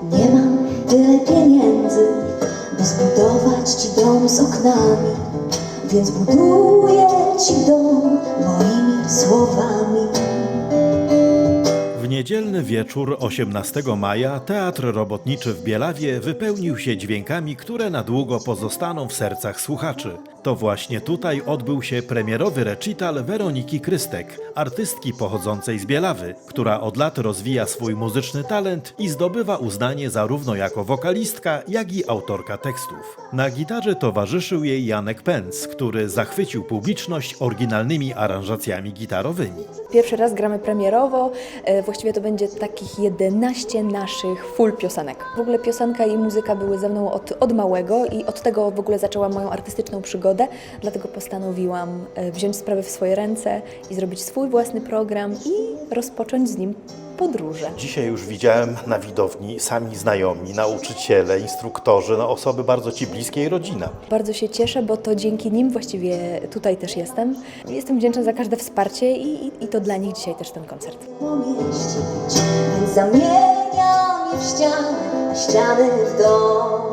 Nie mam tyle pieniędzy, by zbudować ci dom z oknami, więc buduję ci dom moimi słowami. W niedzielny wieczór 18 maja Teatr Robotniczy w Bielawie wypełnił się dźwiękami, które na długo pozostaną w sercach słuchaczy. To właśnie tutaj odbył się premierowy recital Weroniki Krystek, artystki pochodzącej z Bielawy, która od lat rozwija swój muzyczny talent i zdobywa uznanie zarówno jako wokalistka, jak i autorka tekstów. Na gitarze towarzyszył jej Janek Pęc, który zachwycił publiczność oryginalnymi aranżacjami gitarowymi. Pierwszy raz gramy premierowo, e, właściwie to będzie takich 11 naszych full piosenek. W ogóle piosenka i muzyka były ze mną od, od małego i od tego w ogóle zaczęłam moją artystyczną przygodę, dlatego postanowiłam e, wziąć sprawę w swoje ręce i zrobić swój własny program i rozpocząć z nim podróże. Dzisiaj już widziałem na widowni sami znajomi, nauczyciele, instruktorzy, no osoby bardzo Ci bliskie i rodzina. Bardzo się cieszę, bo to dzięki nim właściwie tutaj też jestem. Jestem wdzięczna za każde wsparcie i, i, i to dla nich dzisiaj też ten koncert. pomieścić, więc zamieniam w ściany, a ściany w dom.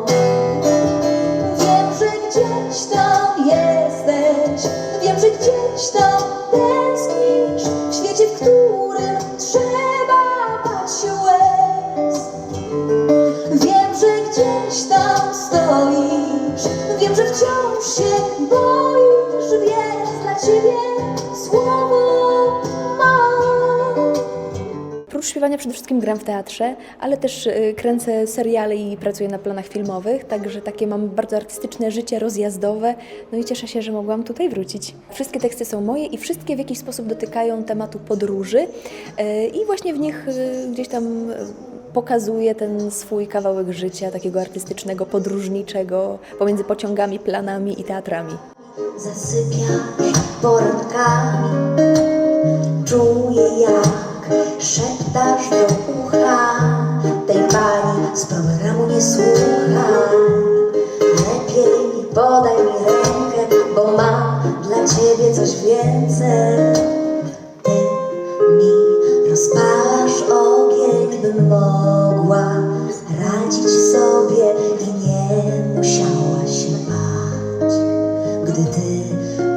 Stoisz, wiem, że wciąż się boisz, więc dla ciebie słowo mam. Prócz śpiewania przede wszystkim gram w teatrze, ale też y, kręcę seriale i pracuję na planach filmowych, także takie mam bardzo artystyczne życie rozjazdowe. No i cieszę się, że mogłam tutaj wrócić. Wszystkie teksty są moje i wszystkie w jakiś sposób dotykają tematu podróży y, i właśnie w nich y, gdzieś tam pokazuję ten swój kawałek życia, takiego artystycznego, podróżniczego, pomiędzy pociągami, planami i teatrami. Zasypiasz porankami Czuję jak szeptasz do ucha. Tej pani z programu nie słuchaj. Lepiej podaj mi rękę Bo mam dla ciebie coś więcej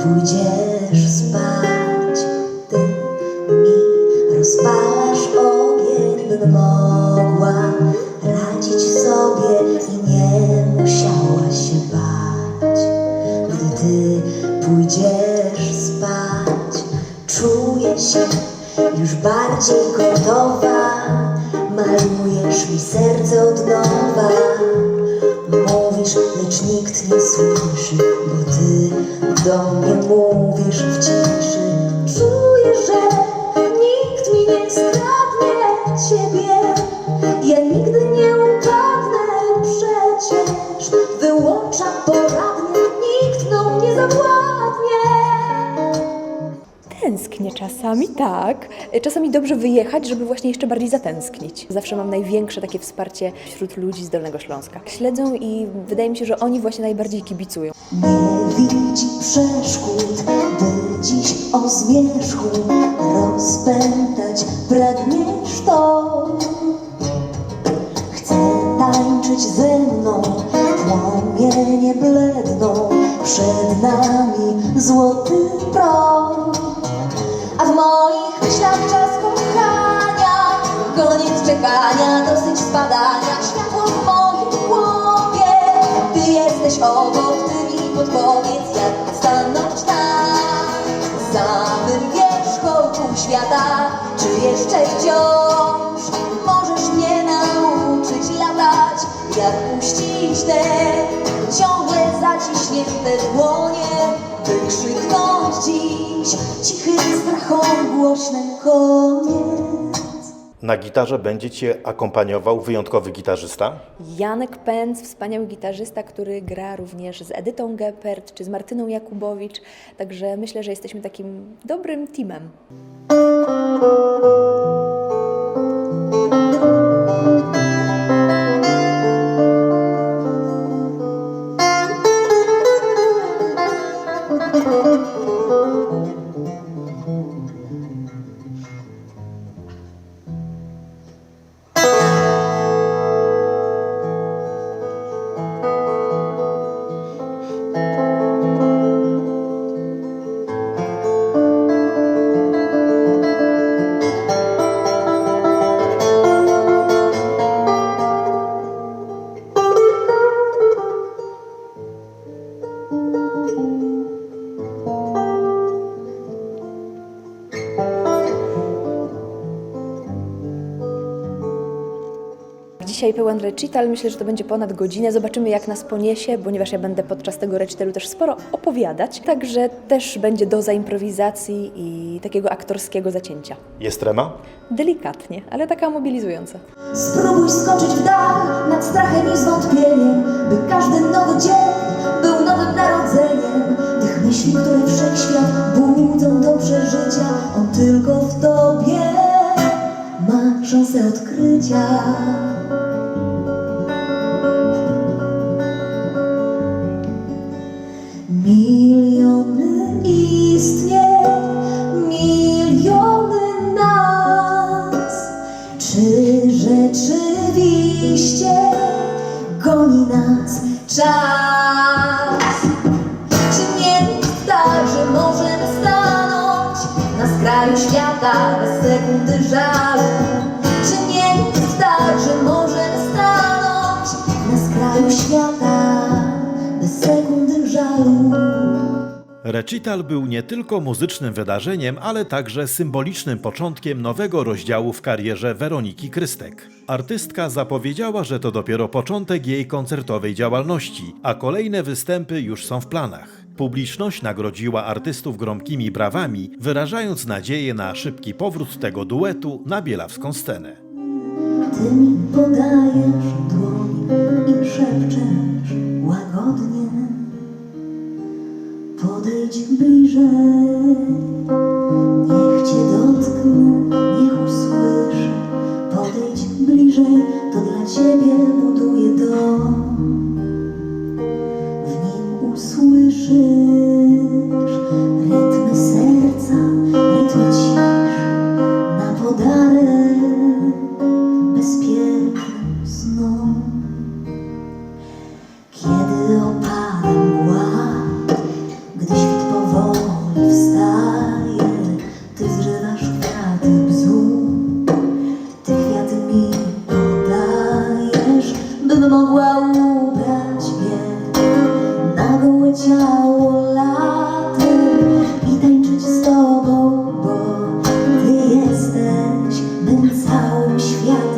pójdziesz spać, ty mi rozpalasz ogień, bym mogła radzić sobie i nie musiałaś się bać. Gdy ty pójdziesz spać, czuję się już bardziej gotowa. Malujesz mi serce od nowa. Mówisz, lecz nikt nie słyszy, bo ty do mnie mną nie zawładnie. Tęsknię czasami, tak. Czasami dobrze wyjechać, żeby właśnie jeszcze bardziej zatęsknić. Zawsze mam największe takie wsparcie wśród ludzi z Dolnego Śląska. Śledzą i wydaje mi się, że oni właśnie najbardziej kibicują. Nie widzi przeszkód, by dziś o zmierzchu rozpętać pragniesz to. Chcę tańczyć ze mną, płomienie przed nami złoty prąd. A w moich myślach czas kochania, koniec czekania, dosyć spadania, światło w moim głowie. Ty jesteś obok, ty mi podpowiedz, jak stanąć tam, samym wierzchołku świata. Czy jeszcze wciąż dziś cichym strachom głośnym koniec. Na gitarze będzie Cię akompaniował wyjątkowy gitarzysta. Janek Pęc, wspaniały gitarzysta, który gra również z Edytą Geppert czy z Martyną Jakubowicz. Także myślę, że jesteśmy takim dobrym teamem. Dzisiaj pełen recital, myślę, że to będzie ponad godzinę. Zobaczymy, jak nas poniesie, ponieważ ja będę podczas tego recitalu też sporo opowiadać. Także też będzie doza improwizacji i takiego aktorskiego zacięcia. Jest trema? Delikatnie, ale taka mobilizująca. Spróbuj skoczyć w dal nad strachem i zwątpieniem, by każdy nowy dzień był nowym narodzeniem. Tych myśli, które wszechświat budzą do przeżycia, on tylko w tobie ma szansę odkrycia. Świata bez sekundy żalu? Czy nie jest tak, że możemy stanąć na skraju świata bez sekundy żalu? Recital był nie tylko muzycznym wydarzeniem, ale także symbolicznym początkiem nowego rozdziału w karierze Weroniki Krystek. Artystka zapowiedziała, że to dopiero początek jej koncertowej działalności, a kolejne występy już są w planach. Publiczność nagrodziła artystów gromkimi brawami, wyrażając nadzieję na szybki powrót tego duetu na bielawską scenę. Ty mi podajesz dłoń i szepczesz łagodnie Podejdź bliżej, niech cię dotknę, niech 我想要